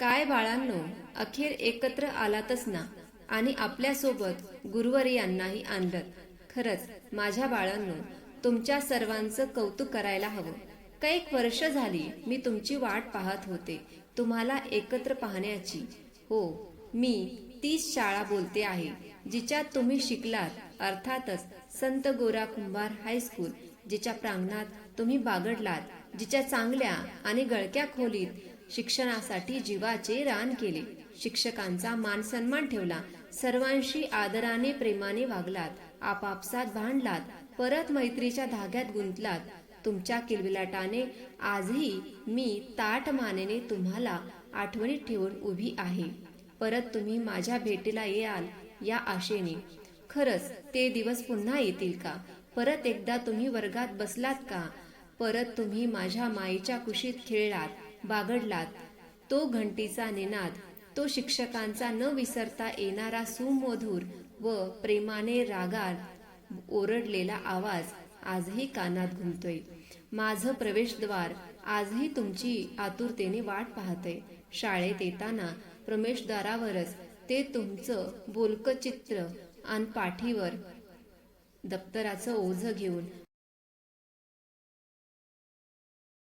काय बाळांनो अखेर एकत्र आलातच ना आणि आपल्यासोबत गुरुवर यांनाही आणलं. खरंच माझ्या बाळांनो तुमच्या सर्वांचं कौतुक करायला हवं. कैक वर्ष झाली मी तुमची वाट पाहत होते तुम्हाला एकत्र पाहण्याची. हो मी तीच शाळा बोलते आहे जिच्यात तुम्ही शिकलात अर्थातच संत गोरा कुंभार हायस्कूल जिच्या प्रांगणात तुम्ही बागडलात जिच्या चांगल्या आणि गळक्या खोलीत शिक्षणासाठी जीवाचे रान केले. शिक्षकांचा मान सन्मान ठेवला. सर्वांशी आदराने प्रेमाने वागलात. आपापसात भांडलात. परत मैत्रीच्या धाग्यात गुंतलात. तुमच्या किलबिलाटाने आजही मी ताट मानेने तुम्हाला आठवणीत ठेवून उभी आहे. परत तुम्ही माझ्या भेटीला याल या आशेने. खरंच ते दिवस पुन्हा येतील का? परत एकदा तुम्ही वर्गात बसलात का? परत तुम्ही माझ्या माईच्या कुशीत खेळलात. बागडलात. तो घंटीचा निनाद तो शिक्षकांचा न विसरता येणारा सुमधुर व प्रेमाने रागात ओरडलेला आवाज आजही कानात घुमतोय. माझं प्रवेशद्वार आजही तुमची आतुरतेने वाट पाहतय. शाळेत येताना प्रवेशद्वारावरच ते तुमचं बोलकचित्र आणि पाठीवर दप्तराचं ओझं घेऊन